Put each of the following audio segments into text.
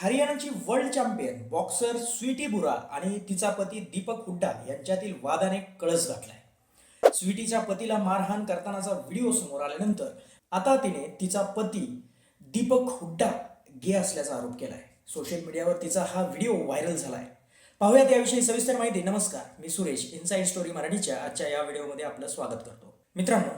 हरियाणाची world champion boxer Sweety Boora आणि तिचा पती दीपक हुड्डा यांच्यातील वादाने कळस गाठलाय. स्वीटीच्या पतीला मारहाण करतानाचा व्हिडिओ समोर आल्यानंतर आता तिने तिचा पती दीपक हुड्डा गे असल्याचा आरोप केलाय. सोशल मीडियावर तिचा हा व्हिडिओ व्हायरल झालाय. पाहूयात याविषयी सविस्तर माहिती. नमस्कार मी सुरेश. इनसाइड स्टोरी मराठीच्या आजच्या या व्हिडिओमध्ये आपलं स्वागत करतो. मित्रांनो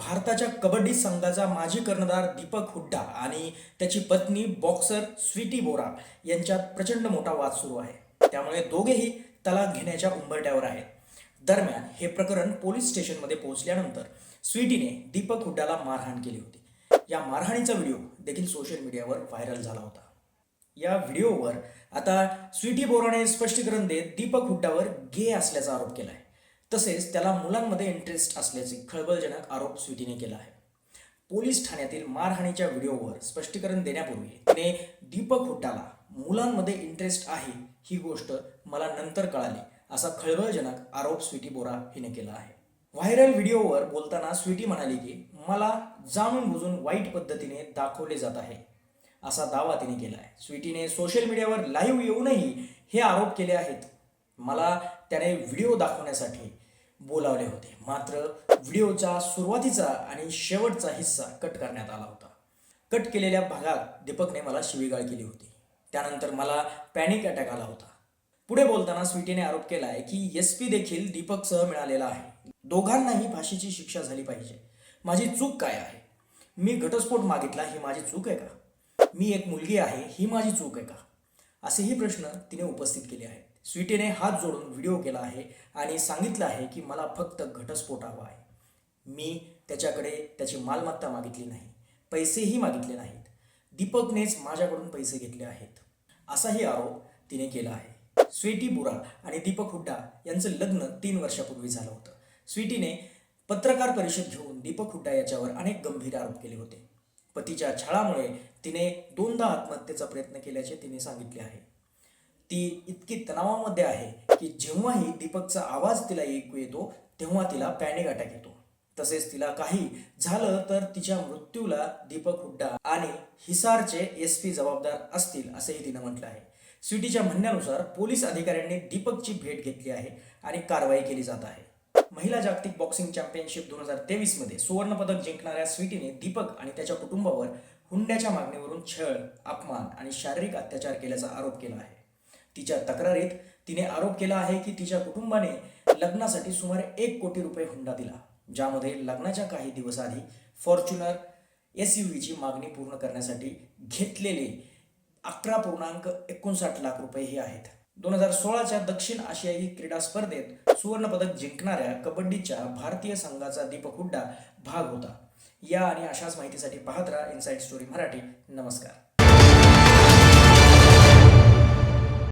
भारताच्या कबड्डी संघाचा माजी कर्णधार दीपक हुड्डा आणि त्याची पत्नी बॉक्सर स्वीटी बोरा यांच्यात प्रचंड मोठा वाद सुरू आहे. त्यामुळे दोघेही तलाक घेण्याच्या उंबरट्यावर आहेत. दरम्यान हे प्रकरण पोलीस स्टेशनमध्ये पोहोचल्यानंतर स्वीटीने दीपक हुड्डाला मारहाण केली होती. या मारहाणीचा व्हिडिओ देखील सोशल मीडियावर व्हायरल झाला होता. या व्हिडिओवर आता स्वीटी बोराने स्पष्टीकरण देत दीपक हुड्डावर गे असल्याचा आरोप केला आहे तसेच त्याला मुलांमध्ये इंटरेस्ट असल्याचे खळबळजनक आरोप स्वीटीने केला आहे. पोलीस ठाण्यातील मारहाणीच्या व्हिडिओवर स्पष्टीकरण देण्यापूर्वी तिने दीपक हुड्डाला मुलांमध्ये इंटरेस्ट आहे ही गोष्ट मला नंतर कळाली असा खळबळजनक आरोप स्वीटी बोरा हिने केला आहे. व्हायरल व्हिडिओवर बोलताना स्वीटी म्हणाली की मला जाणून बुजून वाईट पद्धतीने दाखवले जात आहे असा दावा तिने केला आहे. स्वीटीने सोशल मीडियावर लाईव्ह येऊनही हे आरोप केले आहेत मला त्याने व्हिडिओ दाखवण्यासाठी बोलावले होते. मात्र व्हिडिओचा सुरुवातीचा आणि शेवटचा हिस्सा कट करण्यात आला होता. कट केलेल्या भागात दीपकने मला शिवीगाळ केली होती. त्यानंतर मला पॅनिक अटॅक आला होता. पुढे बोलताना स्वीटीने आरोप केला आहे की एस पी देखील दीपकसह मिळालेला आहे. दोघांनाही फाशीची शिक्षा झाली पाहिजे. माझी चूक काय आहे? मी घटस्फोट मागितला ही माझी चूक आहे का? मी एक मुलगी आहे ही माझी चूक आहे का? असेही प्रश्न तिने उपस्थित केले आहेत. स्वीटीने हात जोडून व्हिडिओ केला आहे आणि सांगितलं आहे की मला फक्त घटस्फोट हवा आहे. मी त्याच्याकडे त्याची मालमत्ता मागितली नाही. पैसेही मागितले नाहीत. दीपकनेच माझ्याकडून पैसे घेतले आहेत. असाही आरोप तिने केला आहे. स्वीटी बुरा आणि दीपक हुड्डा यांचं लग्न तीन वर्षापूर्वी झालं होतं. स्वीटीने पत्रकार परिषद घेऊन दीपक हुड्डा याच्यावर अनेक गंभीर आरोप केले होते. पतीच्या छळामुळे तिने दोनदा आत्महत्येचा प्रयत्न केल्याचे तिने सांगितले आहे. ती इतकी तणावामध्ये आहे की जेव्हाही दीपकचा आवाज तिला ऐकू येतो तेव्हा तिला पॅनिक अटॅक येतो. तसेच तिला काही झालं तर तिच्या मृत्यूला दीपक हुड्डा आणि हिसारचे एस पी जबाबदार असतील असंही तिनं म्हटलं आहे. स्वीटीच्या म्हणण्यानुसार पोलीस अधिकाऱ्यांनी दीपकची भेट घेतली आहे आणि कारवाई केली जात आहे. महिला जागतिक बॉक्सिंग चॅम्पियनशिप दोन हजार तेवीसमध्ये सुवर्ण पदक जिंकणाऱ्या स्वीटीने दीपक आणि त्याच्या कुटुंबावर हुंड्याच्या मागणीवरून छळ अपमान आणि शारीरिक अत्याचार केल्याचा आरोप केला आहे. तिच्या तक्रारीत तिने आरोप केला आहे की तिच्या कुटुंबाने लग्नासाठी सुमारे एक कोटी रुपये हुंडा दिला ज्यामध्ये लग्नाच्या काही दिवस आधी फॉर्च्युनर एस यू व्हीची मागणी पूर्ण करण्यासाठी घेतलेले अकरा पूर्णांक एकोणसाठ लाख रुपये हे आहेत. दोन हजार सोळाच्या दक्षिण आशियाई क्रीडा स्पर्धेत सुवर्णपदक जिंकणाऱ्या कबड्डीच्या भारतीय संघाचा दीपक हुड्डा भाग होता. या आणि अशाच माहितीसाठी पाहत राहा इनसाइड स्टोरी मराठी. नमस्कार.